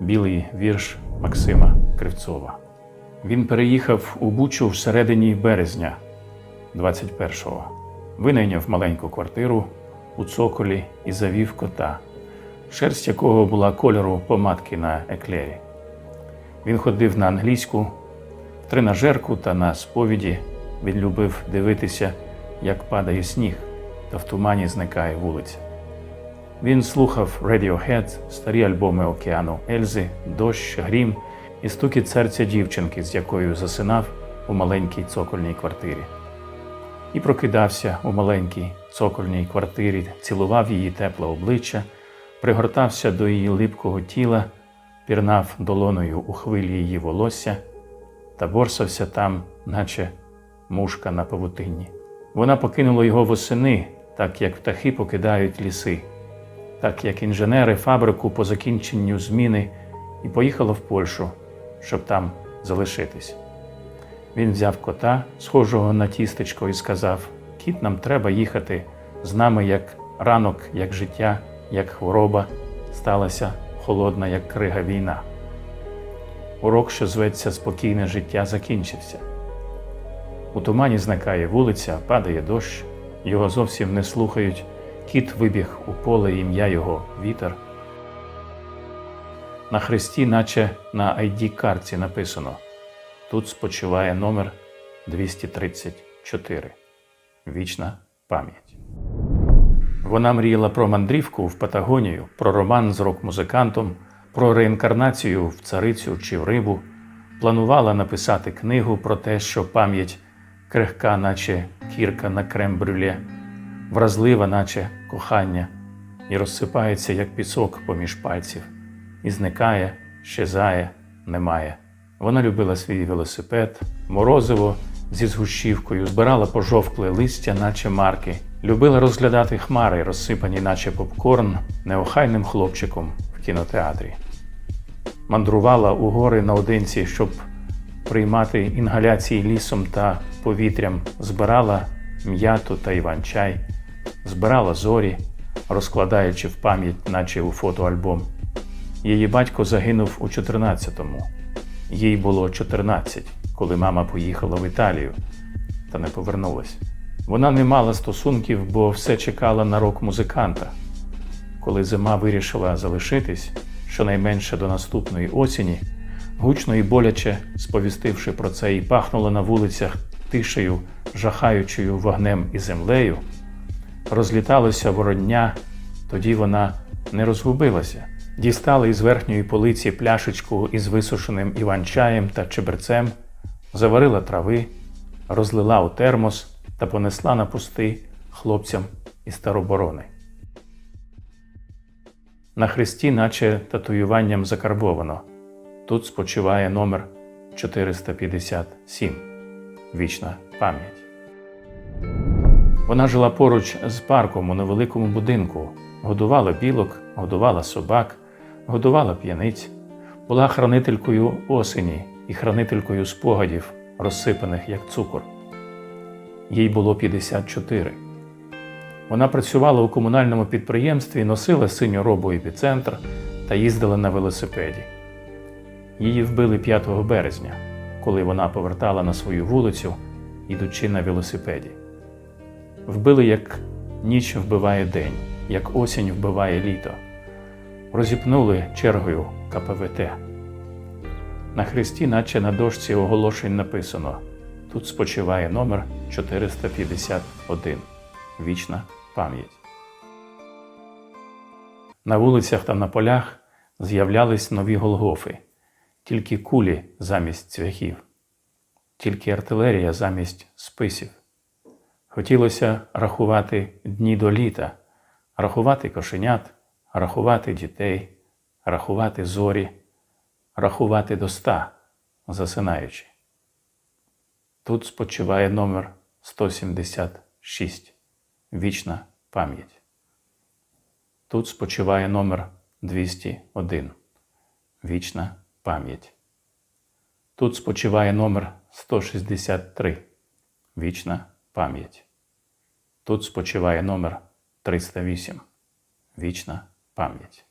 білий вірш Максима Кривцова. Він переїхав у Бучу в середині березня 21-го. Винайняв маленьку квартиру у цоколі і завів кота, шерсть якого була кольору помадки на еклері. Він ходив на англійську, тренажерку та на сповіді. Він любив дивитися, як падає сніг, та в тумані зникає вулиця. Він слухав Radiohead, старі альбоми океану Ельзи, дощ, грім і стукіт серця дівчинки, з якою засинав у маленькій цокольній квартирі. І прокидався у маленькій цокольній квартирі, цілував її тепле обличчя, пригортався до її липкого тіла, пірнав долоною у хвилі її волосся та борсався там, наче мушка на павутинні. Вона покинула його восени, так як птахи покидають ліси так як інженери фабрику по закінченню зміни і поїхала в Польщу, щоб там залишитись. Він взяв кота, схожого на тістечко, і сказав: Кіт, нам треба їхати з нами, як ранок, як життя, як хвороба, сталася холодна, як крига війна. Урок, що зветься спокійне життя, закінчився. У тумані зникає вулиця, падає дощ, його зовсім не слухають. Кіт вибіг у поле ім'я його вітер. На хресті, наче на id картці написано: Тут спочиває номер 234. Вічна пам'ять. Вона мріяла про мандрівку в Патагонію, про роман з рок-музикантом, про реінкарнацію в царицю чи в рибу. Планувала написати книгу про те, що пам'ять крихка, наче кірка на крем-брюле вразлива, наче кохання, і розсипається, як пісок поміж пальців, і зникає, щезає, немає. Вона любила свій велосипед, морозиво зі згущівкою, збирала пожовкле листя, наче марки, любила розглядати хмари, розсипані, наче попкорн, неохайним хлопчиком в кінотеатрі. Мандрувала у гори наодинці, щоб приймати інгаляції лісом та повітрям, збирала м'яту та іван-чай, збирала зорі, розкладаючи в пам'ять, наче у фотоальбом. Її батько загинув у 14-му. Їй було 14, коли мама поїхала в Італію та не повернулась. Вона не мала стосунків, бо все чекала на рок-музиканта. Коли зима вирішила залишитись, щонайменше до наступної осені, гучно і боляче сповістивши про це, і пахнула на вулицях тишею, жахаючою вогнем і землею, розліталося вороння, тоді вона не розгубилася. Дістала із верхньої полиці пляшечку із висушеним іван-чаєм та чеберцем, заварила трави, розлила у термос та понесла на пусти хлопцям із староборони. На хресті, наче татуюванням закарбовано. Тут спочиває номер 457 Вічна пам'ять. Вона жила поруч з парком у невеликому будинку, годувала білок, годувала собак, годувала п'яниць, була хранителькою осені і хранителькою спогадів, розсипаних як цукор. Їй було 54. Вона працювала у комунальному підприємстві, носила синю робу епіцентр та їздила на велосипеді. Її вбили 5 березня, коли вона повертала на свою вулицю, ідучи на велосипеді. Вбили, як ніч вбиває день, як осінь вбиває літо. Розіпнули чергою КПВТ. На хресті, наче на дошці оголошень написано: тут спочиває номер 451. Вічна пам'ять. На вулицях та на полях з'являлись нові Голгофи, тільки кулі замість цвяхів, тільки артилерія замість списів. Хотілося рахувати дні до літа, рахувати кошенят, рахувати дітей, рахувати зорі, рахувати до ста, засинаючи. Тут спочиває номер 176 Вічна пам'ять. Тут спочиває номер 201 Вічна пам'ять. Тут спочиває номер 163 Вічна пам'ять. Тут спочиває номер 308 Вічна пам'ять.